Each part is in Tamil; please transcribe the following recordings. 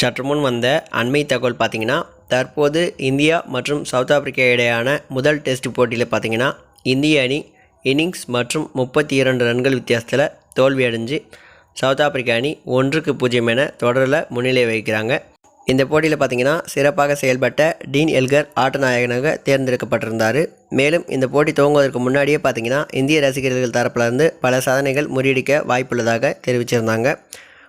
சற்று முன் வந்த அண்மை தகவல் பார்த்தீங்கன்னா தற்போது இந்தியா மற்றும் சவுத் ஆப்பிரிக்கா இடையேயான முதல் டெஸ்ட் போட்டியில் பார்த்தீங்கன்னா இந்திய அணி இன்னிங்ஸ் மற்றும் முப்பத்தி இரண்டு ரன்கள் வித்தியாசத்தில் தோல்வியடைஞ்சு சவுத் ஆப்பிரிக்கா அணி ஒன்றுக்கு பூஜ்ஜியம் என தொடரில் முன்னிலை வகிக்கிறாங்க. இந்த போட்டியில் பார்த்தீங்கன்னா சிறப்பாக செயல்பட்ட டீன் எல்கர் ஆட்ட நாயகனாக தேர்ந்தெடுக்கப்பட்டிருந்தார். மேலும் இந்த போட்டி துவங்குவதற்கு முன்னாடியே பார்த்தீங்கன்னா இந்திய ரசிகர்கள் தரப்பிலிருந்து பல சாதனைகள் முறியடிக்க வாய்ப்புள்ளதாக தெரிவிச்சிருந்தாங்க.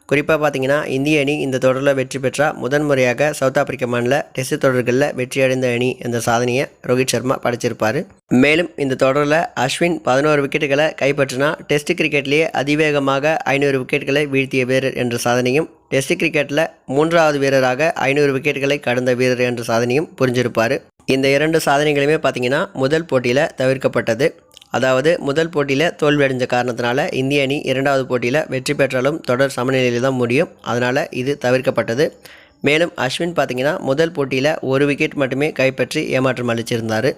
குறிப்பாக பார்த்தீங்கன்னா இந்திய அணி இந்த தொடரில் வெற்றி பெற்றால் முதன்முறையாக சவுத் ஆப்பிரிக்க மாநில டெஸ்ட் தொடர்களில் வெற்றியடைந்த அணி என்ற சாதனையை ரோஹித் சர்மா படைச்சிருப்பார். மேலும் இந்த தொடரில் அஸ்வின் பதினோரு விக்கெட்டுகளை கைப்பற்றினா டெஸ்ட் கிரிக்கெட்லேயே அதிவேகமாக ஐநூறு விக்கெட்டுகளை வீழ்த்திய வீரர் என்ற சாதனையும் டெஸ்ட் கிரிக்கெட்டில் மூன்றாவது வீரராக ஐநூறு விக்கெட்டுகளை கடந்த வீரர் என்ற சாதனையும் புரிஞ்சிருப்பார். இந்த இரண்டு சாதனைகளுமே பார்த்தீங்கன்னா முதல் போட்டியில் தவிர்க்கப்பட்டது. அதாவது முதல் போட்டியில் தோல்வியடைஞ்ச காரணத்தினால இந்திய அணி இரண்டாவது போட்டியில் வெற்றி பெற்றாலும் தொடர் சமநிலையில் தான் முடியும். அதனால் இது தவிர்க்கப்பட்டது. மேலும் அஸ்வின் பார்த்தீங்கன்னா முதல் போட்டியில் ஒரு விக்கெட் மட்டுமே கைப்பற்றி ஏமாற்றம் அளிச்சிருந்தார்.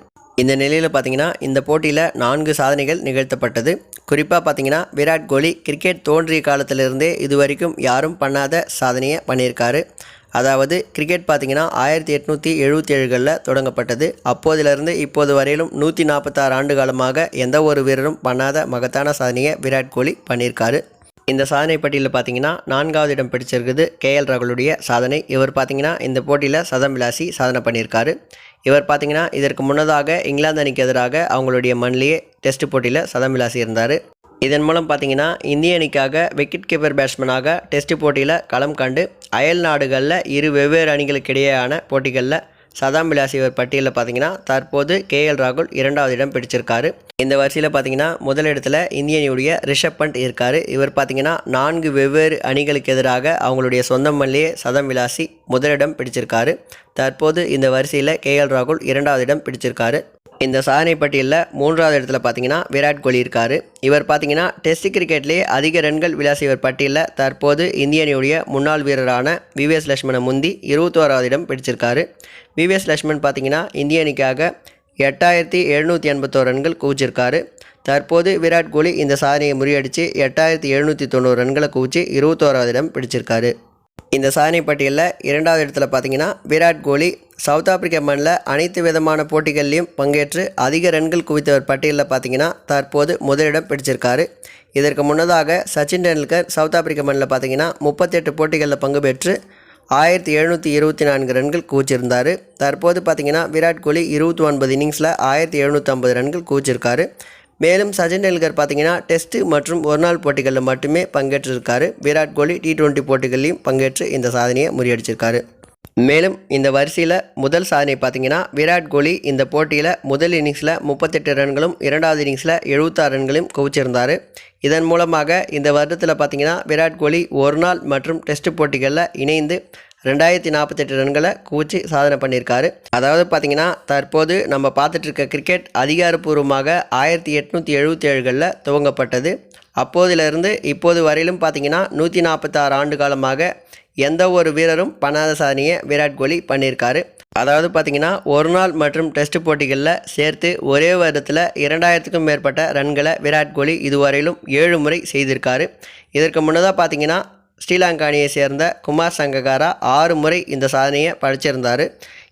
இந்த நிலையில் பார்த்தீங்கன்னா இந்த போட்டியில் நான்கு சாதனைகள் நிகழ்த்தப்பட்டது. குறிப்பாக பார்த்தீங்கன்னா விராட் கோலி கிரிக்கெட் தோன்றிய காலத்திலிருந்தே இதுவரைக்கும் யாரும் பண்ணாத சாதனையை பண்ணியிருக்காரு. அதாவது கிரிக்கெட் பார்த்தீங்கன்னா ஆயிரத்தி எட்நூற்றி எழுபத்தி ஏழுகளில் தொடங்கப்பட்டது. அப்போதிலிருந்து இப்போது வரையிலும் நூற்றி நாற்பத்தாறு ஆண்டு காலமாக எந்த ஒரு வீரரும் பண்ணாத மகத்தான சாதனையை விராட் கோலி பண்ணியிருக்காரு. இந்த சாதனை பட்டியலில் பார்த்தீங்கன்னா நான்காவது இடம் பிடிச்சிருக்குது கேஎல் ராகுலுடைய சாதனை. இவர் பார்த்தீங்கன்னா இந்த போட்டியில் சதம் விளாசி சாதனை பண்ணியிருக்காரு. இவர் பார்த்தீங்கன்னா இதற்கு முன்னதாக இங்கிலாந்து அணிக்கு எதிராக அவங்களுடைய மண்ணிலேயே டெஸ்ட் போட்டியில் சதம் விளாசி இருந்தார். இதன் மூலம் பார்த்தீங்கன்னா இந்திய அணிக்காக விக்கெட் கீப்பர் பேட்ஸ்மேனாக டெஸ்ட் போட்டியில் களம் கண்டு அயல் நாடுகளில் இரு வெவ்வேறு அணிகளுக்கிடையேயான போட்டிகளில் சதாம் விலாஸ் இவர் பட்டியலில் பார்த்தீங்கன்னா தற்போது கேஎல் ராகுல் இரண்டாவது இடம் பிடிச்சிருக்காரு. இந்த வரிசையில் பார்த்தீங்கன்னா முதலிடத்தில் இந்திய அணியுடைய ரிஷப் பண்ட் இருக்கார். இவர் பார்த்தீங்கன்னா நான்கு வெவ்வேறு அணிகளுக்கு எதிராக அவங்களுடைய சொந்த மல்லியே சதம் விலாசி முதலிடம் பிடிச்சிருக்காரு. தற்போது இந்த வரிசையில் கேஎல் ராகுல் இரண்டாவது இடம் பிடிச்சிருக்காரு. இந்த சாதனை பட்டியலில் மூன்றாவது இடத்துல பார்த்தீங்கன்னா விராட் கோலி இருக்கார். இவர் பார்த்தீங்கன்னா டெஸ்ட் கிரிக்கெட்லேயே அதிக ரன்கள் விளாசியவர் பட்டியலில் தற்போது இந்திய அணியுடைய முன்னாள் வீரரான விவேஸ் லட்சுமண முந்தி இருபத்தோராவது இடம் பிடிச்சிருக்காரு. விவேஸ் லட்சுமண் பார்த்தீங்கன்னா இந்திய அணிக்காக எட்டாயிரத்தி எழுநூற்றி எண்பத்தோரு ரன்கள் குவிச்சிருக்காரு. தற்போது விராட் கோலி இந்த சாதனையை முறியடித்து எட்டாயிரத்தி எழுநூற்றி தொண்ணூறு ரன்களை குவிச்சு இருபத்தோராவது இடம் பிடிச்சிருக்காரு. இந்த சாதனை பட்டியலில் இரண்டாவது இடத்துல பார்த்தீங்கன்னா விராட் கோலி சவுத் ஆப்பிரிக்க மண்ணில் அனைத்து விதமான போட்டிகள்லையும் பங்கேற்று அதிக ரன்கள் குவித்தவர் பட்டியலில் பார்த்தீங்கன்னா தற்போது முதலிடம் பிடிச்சிருக்காரு. இதற்கு முன்னதாக சச்சின் டெண்டுல்கர் சவுத் ஆப்பிரிக்க மண்ணில் பார்த்தீங்கன்னா முப்பத்தெட்டு போட்டிகளில் பங்கு பெற்று ஆயிரத்தி எழுநூற்றி இருபத்தி நான்கு ரன்கள் குவிச்சிருந்தார். தற்போது பார்த்தீங்கன்னா விராட் கோலி இருபத்தி ஒன்பது இன்னிங்ஸில் ஆயிரத்தி எழுநூற்றம்பது ரன்கள் குவிச்சிருக்காரு. மேலும் சச்சின் டெண்டுல்கர் பார்த்தீங்கன்னா டெஸ்ட்டு மற்றும் ஒருநாள் போட்டிகளில் மட்டுமே பங்கேற்றிருக்காரு. விராட் கோலி டி டுவெண்ட்டி போட்டிகள்லையும் பங்கேற்று இந்த சாதனையை முறியடிச்சிருக்காரு. மேலும் இந்த வரிசையில் முதல் சாதனை பார்த்தீங்கன்னா விராட் கோலி இந்த போட்டியில் முதல் இன்னிங்ஸில் முப்பத்தெட்டு ரன்களும் இரண்டாவது இன்னிங்ஸில் எழுபத்தாறு ரன்களையும் குவிச்சிருந்தார். இதன் மூலமாக இந்த வருடத்தில் பார்த்தீங்கன்னா விராட் கோலி ஒரு நாள் மற்றும் டெஸ்ட் போட்டிகளில் இணைந்து ரெண்டாயிரத்தி நாற்பத்தெட்டு ரன்களை குவிச்சு சாதனை பண்ணியிருக்காரு. அதாவது பார்த்தீங்கன்னா தற்போது நம்ம பார்த்துட்ருக்க கிரிக்கெட் அதிகாரப்பூர்வமாக ஆயிரத்தி எட்நூற்றி எழுபத்தி ஏழுகளில் துவங்கப்பட்டது. அப்போதிலிருந்து இப்போது வரையிலும் பார்த்தீங்கன்னா நூற்றி நாற்பத்தாறு ஆண்டு காலமாக எந்த ஒரு வீரரும் பண்ணாத சாதனையை விராட் கோலி பண்ணியிருக்காரு. அதாவது பார்த்தீங்கன்னா ஒரு நாள் மற்றும் டெஸ்ட் போட்டிகளில் சேர்த்து ஒரே வருடத்தில் இரண்டாயிரத்துக்கும் மேற்பட்ட ரன்களை விராட் கோலி இதுவரையிலும் ஏழு முறை செய்திருக்காரு. இதற்கு முன்னதாக பார்த்தீங்கன்னா ஸ்ரீலங்கா அணியை சேர்ந்த குமார் சங்ககாரா ஆறு முறை இந்த சாதனையை படைச்சிருந்தார்.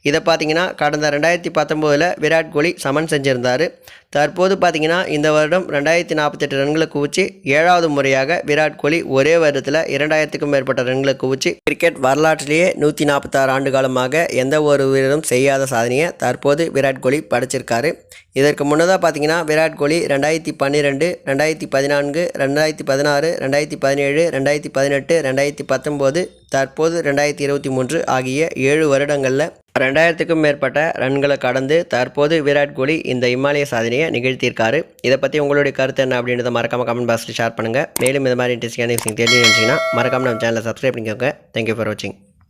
இதை பார்த்தீங்கன்னா கடந்த ரெண்டாயிரத்தி பத்தொம்போதில் விராட் கோலி சமன் செஞ்சிருந்தார். தற்போது பார்த்தீங்கன்னா இந்த வருடம் ரெண்டாயிரத்தி நாற்பத்தெட்டு ரன்களை குவிச்சு ஏழாவது முறையாக விராட் கோலி ஒரே வருடத்தில் இரண்டாயிரத்துக்கும் மேற்பட்ட ரன்களை குவிச்சு கிரிக்கெட் வரலாற்றிலேயே நூற்றி நாற்பத்தாறு ஆண்டு காலமாக எந்த ஒரு வீரரும் செய்யாத சாதனையை தற்போது விராட் கோலி படைச்சிருக்காரு. இதற்கு முன்னதாக பார்த்தீங்கன்னா விராட் கோலி ரெண்டாயிரத்தி பன்னிரெண்டு ரெண்டாயிரத்தி பதினான்கு ரெண்டாயிரத்தி பதினாறு ரெண்டாயிரத்தி பதினேழு ரெண்டாயிரத்தி பதினெட்டு ரெண்டாயிரத்தி பத்தொம்போது தற்போது ரெண்டாயிரத்தி இருபத்தி மூன்று ஆகிய ஏழு வருடங்களில் ரெண்டாயிரத்துக்கும் மேற்பட்ட ரன்களை கடந்து தற்போது விராட் கோலி இந்த இமாலய சாதனையை நிகழ்த்தியிருக்காரு. இதை பற்றி உங்களுடைய கருத்து என்ன அப்படின்றத மறக்காமல் கமெண்ட் பாக்ஸில் ஷேர் பண்ணுங்கள் மேலும் இந்த மாதிரி இன்ட்ரெஸ்டிங்கான விஷயம் தெரிஞ்சு நினச்சிங்கன்னா மறக்காமல் நம்ம சேனலை சப்ஸ்கிரைப் பண்ணிக்கோங்க. தேங்க்யூ ஃபார் வாட்சிங்